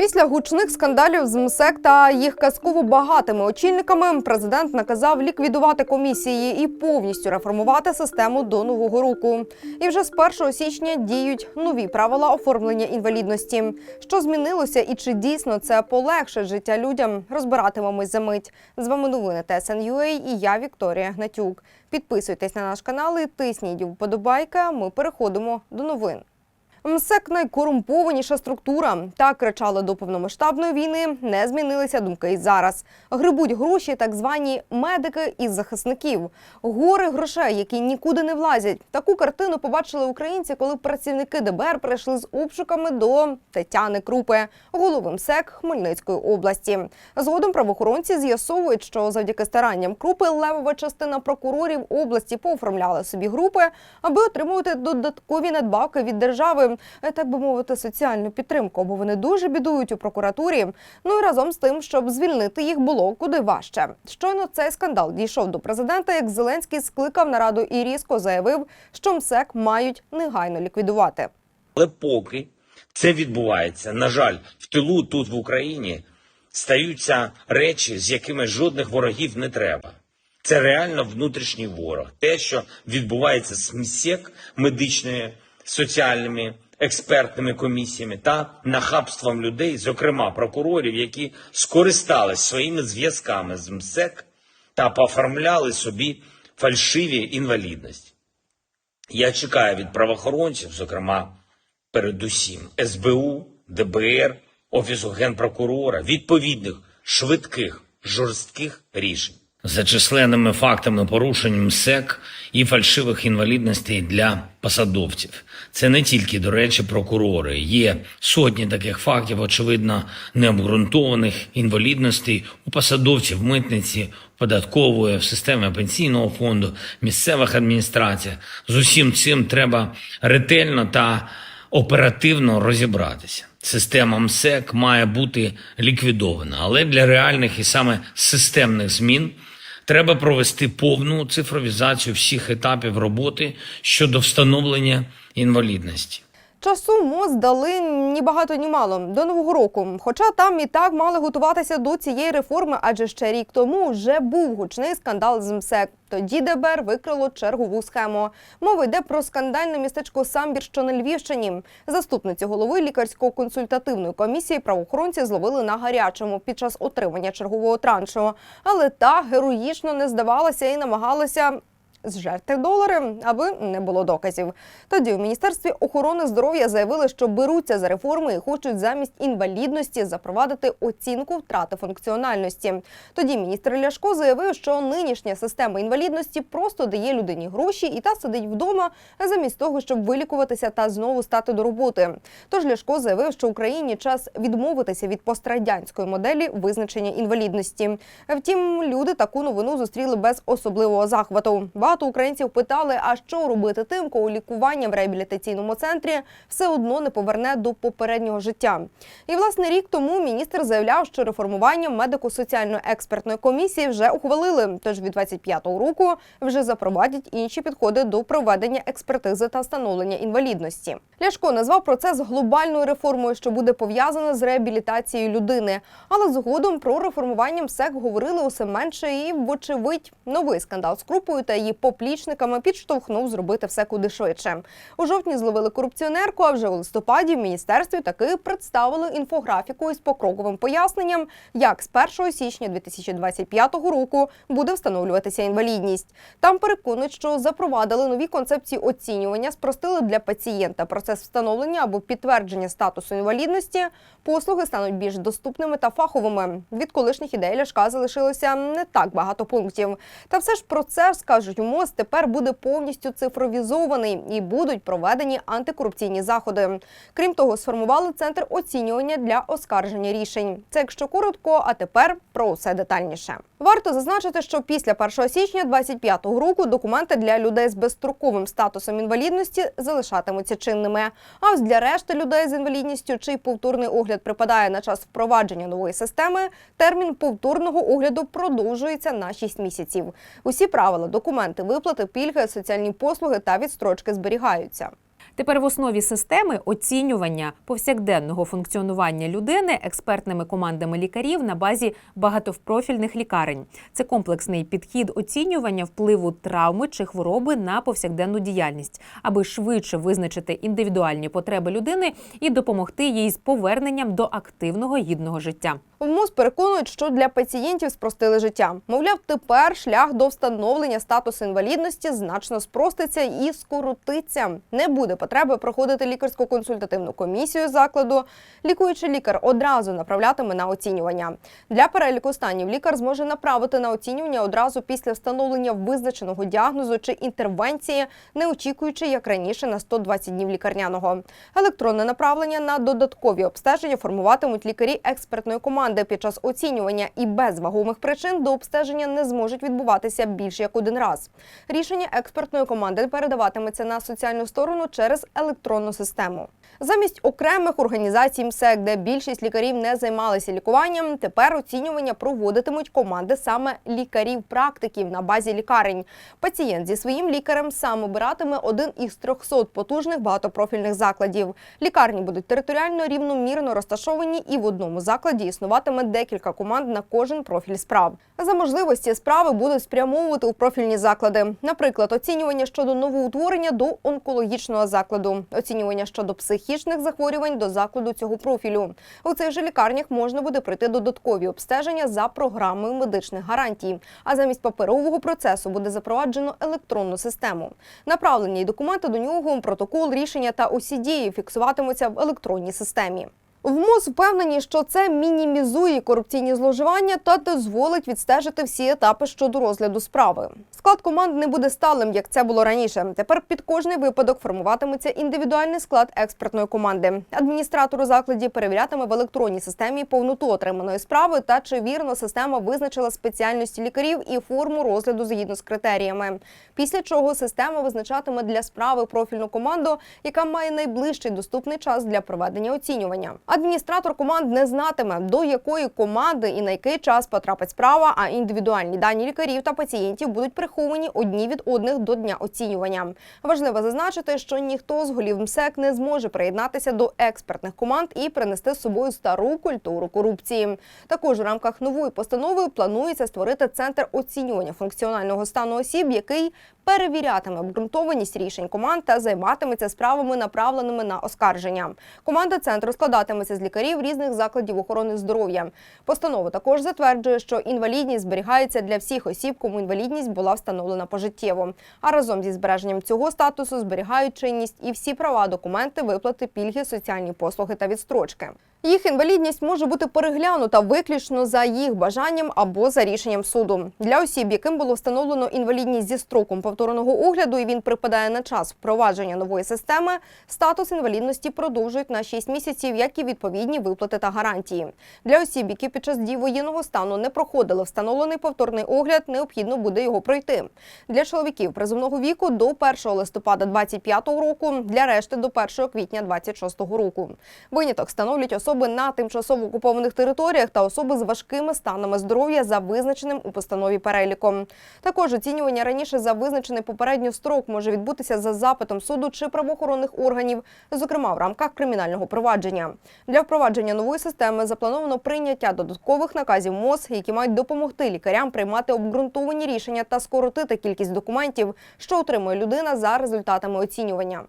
Після гучних скандалів з МСЕК та їх казково багатими очільниками президент наказав ліквідувати комісії і повністю реформувати систему до нового року. І вже з 1 січня діють нові правила оформлення інвалідності. Що змінилося і чи дійсно це полегшить життя людям? Розбиратимемось за мить. З вами новини ТСНЮА і я Вікторія Гнатюк. Підписуйтесь на наш канал і тисніть вподобайки. Ми переходимо до новин. МСЕК найкорумпованіша структура. Так кричали до повномасштабної війни. Не змінилися думки і зараз. Грибуть гроші так звані медики із захисників. Гори грошей, які нікуди не влазять. Таку картину побачили українці, коли працівники ДБР прийшли з обшуками до Тетяни Крупи, голови МСЕК Хмельницької області. Згодом правоохоронці з'ясовують, що завдяки старанням Крупи левова частина прокурорів області пооформляли собі групи, аби отримувати додаткові надбавки від держави, так би мовити, соціальну підтримку, бо вони дуже бідують у прокуратурі. Ну і разом з тим, щоб звільнити їх було куди важче. Щойно цей скандал дійшов до президента, як Зеленський скликав нараду і різко заявив, що МСЕК мають негайно ліквідувати. Але поки це відбувається, на жаль, в тилу тут в Україні стаються речі, з якими жодних ворогів не треба. Це реально внутрішній ворог. Те, що відбувається з МСЕК, медичними, соціальними, експертними комісіями та нахабством людей, зокрема прокурорів, які скористались своїми зв'язками з МСЕК та пооформляли собі фальшиві інвалідності. Я чекаю від правоохоронців, зокрема, передусім СБУ, ДБР, Офісу генпрокурора, відповідних швидких, жорстких рішень. За численними фактами порушень МСЕК і фальшивих інвалідностей для посадовців. Це не тільки, до речі, прокурори. Є сотні таких фактів, очевидно, необґрунтованих інвалідностей у посадовців митниці, податкової, в системі пенсійного фонду, місцевих адміністраціях. З усім цим треба ретельно та оперативно розібратися. Система МСЕК має бути ліквідована, але для реальних і саме системних змін треба провести повну цифровізацію всіх етапів роботи щодо встановлення інвалідності. Часу МОЗ дали ні багато, ні мало до нового року. Хоча там і так мали готуватися до цієї реформи, адже ще рік тому вже був гучний скандал з МСЕК. Тоді ДБР викрило чергову схему. Мова йде про скандальне містечко Самбір, що на Львівщині. Заступницю голови лікарсько-консультативної комісії правоохоронці зловили на гарячому під час отримання чергового траншу. Але та героїчно не здавалася і намагалася зжерти долари, аби не було доказів. Тоді у міністерстві охорони здоров'я заявили, що беруться за реформи і хочуть замість інвалідності запровадити оцінку втрати функціональності. Тоді міністр Ляшко заявив, що нинішня система інвалідності просто дає людині гроші і та сидить вдома замість того, щоб вилікуватися та знову стати до роботи. Тож Ляшко заявив, що Україні час відмовитися від пострадянської моделі визначення інвалідності. Втім, люди таку новину зустріли без особливого захвату. Багато українців питали, а що робити тим, кого лікування в реабілітаційному центрі все одно не поверне до попереднього життя. І власне рік тому міністр заявляв, що реформування медико-соціальної експертної комісії вже ухвалили. Тож від 25-го року вже запровадять інші підходи до проведення експертизи та встановлення інвалідності. Ляшко назвав процес глобальною реформою, що буде пов'язана з реабілітацією людини. Але згодом про реформування МСЕК говорили усе менше і, вочевидь, новий скандал з крупою та її поплічниками підштовхнув зробити все куди швидше. У жовтні зловили корупціонерку, а вже у листопаді в міністерстві таки представили інфографіку із покроковим поясненням, як з 1 січня 2025 року буде встановлюватися інвалідність. Там переконують, що запровадили нові концепції оцінювання, спростили для пацієнта процес встановлення або підтвердження статусу інвалідності. Послуги стануть більш доступними та фаховими. Від колишніх ідей Ляшка залишилося не так багато пунктів. Та все ж процес, кажуть у МОЗ, тепер буде повністю цифровізований і будуть проведені антикорупційні заходи. Крім того, сформували центр оцінювання для оскарження рішень. Це якщо коротко, а тепер про усе детальніше. Варто зазначити, що після 1 січня 2025 року документи для людей з безстроковим статусом інвалідності залишатимуться чинними. А ось для решти людей з інвалідністю, чий повторний огляд припадає на час впровадження нової системи, термін повторного огляду продовжується на 6 місяців. Усі правила, документи, виплати, пільги, соціальні послуги та відстрочки зберігаються. Тепер в основі системи оцінювання повсякденного функціонування людини експертними командами лікарів на базі багатопрофільних лікарень. Це комплексний підхід оцінювання впливу травми чи хвороби на повсякденну діяльність, аби швидше визначити індивідуальні потреби людини і допомогти їй з поверненням до активного гідного життя. В МОЗ переконують, що для пацієнтів спростили життя. Мовляв, тепер шлях до встановлення статусу інвалідності значно спроститься і скоротиться. Не буде потреби проходити лікарську консультативну комісію закладу. Лікуючий лікар одразу направлятиме на оцінювання. Для переліку станів лікар зможе направити на оцінювання одразу після встановлення визначеного діагнозу чи інтервенції, не очікуючи як раніше на 120 днів лікарняного. Електронне направлення на додаткові обстеження формуватимуть лікарі експертної команди під час оцінювання і без вагомих причин до обстеження не зможуть відбуватися більше як один раз. Рішення експертної команди передаватиметься на соціальну сторону через електронну систему. Замість окремих організацій МСЕК, де більшість лікарів не займалися лікуванням, тепер оцінювання проводитимуть команди саме лікарів-практиків на базі лікарень. Пацієнт зі своїм лікарем сам обиратиме один із 300 потужних багатопрофільних закладів. Лікарні будуть територіально рівномірно розташовані, і в одному закладі існуватиме декілька команд на кожен профіль справ. За можливості справи будуть спрямовувати у профільні заклади. Наприклад, оцінювання щодо новоутворення до онкологічного закладу, оцінювання щодо психічних захворювань до закладу цього профілю. У цих же лікарнях можна буде пройти додаткові обстеження за програмою медичних гарантій. А замість паперового процесу буде запроваджено електронну систему. Направлені й документи до нього, протокол, рішення та усі дії фіксуватимуться в електронній системі. В МОЗ впевнені, що це мінімізує корупційні зловживання та дозволить відстежити всі етапи щодо розгляду справи. Склад команд не буде сталим, як це було раніше. Тепер під кожний випадок формуватиметься індивідуальний склад експертної команди. Адміністратор у закладі перевірятиме в електронній системі повноту отриманої справи та чи вірно система визначила спеціальності лікарів і форму розгляду згідно з критеріями. Після чого система визначатиме для справи профільну команду, яка має найближчий доступний час для проведення оцінювання. Адміністратор команд не знатиме, до якої команди і на який час потрапить справа, а індивідуальні дані лікарів та пацієнтів будуть приховані одні від одних до дня оцінювання. Важливо зазначити, що ніхто з голів МСЕК не зможе приєднатися до експертних команд і принести з собою стару культуру корупції. Також в рамках нової постанови планується створити центр оцінювання функціонального стану осіб, який перевірятиме обґрунтованість рішень команд та займатиметься справами, направленими на оскарження. Команда центру складатиметься з лікарів різних закладів охорони здоров'я. Постанова також затверджує, що інвалідність зберігається для всіх осіб, кому інвалідність була встановлена пожиттєво. А разом зі збереженням цього статусу зберігають чинність і всі права, документи, виплати, пільги, соціальні послуги та відстрочки. Їх інвалідність може бути переглянута виключно за їх бажанням або за рішенням суду. Для осіб, яким було встановлено інвалідність зі строком повторного огляду, і він припадає на час впровадження нової системи, статус інвалідності продовжують на 6 місяців, як і відповідні виплати та гарантії. Для осіб, які під час дії воєнного стану не проходили встановлений повторний огляд, необхідно буде його пройти. Для чоловіків призовного віку до 1 листопада 2025 року, для решти до 1 квітня 2026 року. Виняток становлять особи на тимчасово окупованих територіях та особи з важкими станами здоров'я за визначеним у постанові переліком. Також оцінювання раніше за визначений попередньо строк може відбутися за запитом суду чи правоохоронних органів, зокрема в рамках кримінального провадження. Для впровадження нової системи заплановано прийняття додаткових наказів МОЗ, які мають допомогти лікарям приймати обґрунтовані рішення та скоротити кількість документів, що отримує людина за результатами оцінювання.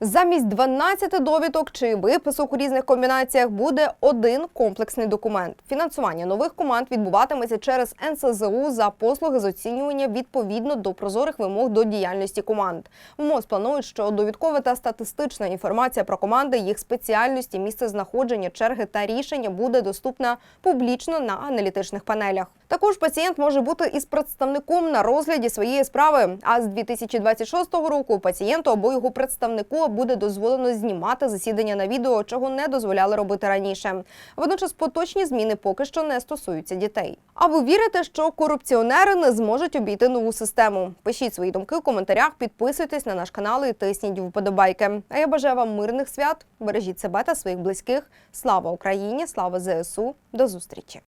Замість 12 довідок чи виписок у різних комбінаціях буде один комплексний документ. Фінансування нових команд відбуватиметься через НСЗУ за послуги з оцінювання відповідно до прозорих вимог до діяльності команд. МОЗ планують, що довідкова та статистична інформація про команди, їх спеціальності, місце знаходження, черги та рішення буде доступна публічно на аналітичних панелях. Також пацієнт може бути із представником на розгляді своєї справи. А з 2026 року пацієнту або його представнику буде дозволено знімати засідання на відео, чого не дозволяли робити раніше. Водночас поточні зміни поки що не стосуються дітей. А ви вірите, що корупціонери не зможуть обійти нову систему? Пишіть свої думки у коментарях, підписуйтесь на наш канал і тисніть вподобайки. А я бажаю вам мирних свят. Бережіть себе та своїх близьких. Слава Україні! Слава ЗСУ! До зустрічі!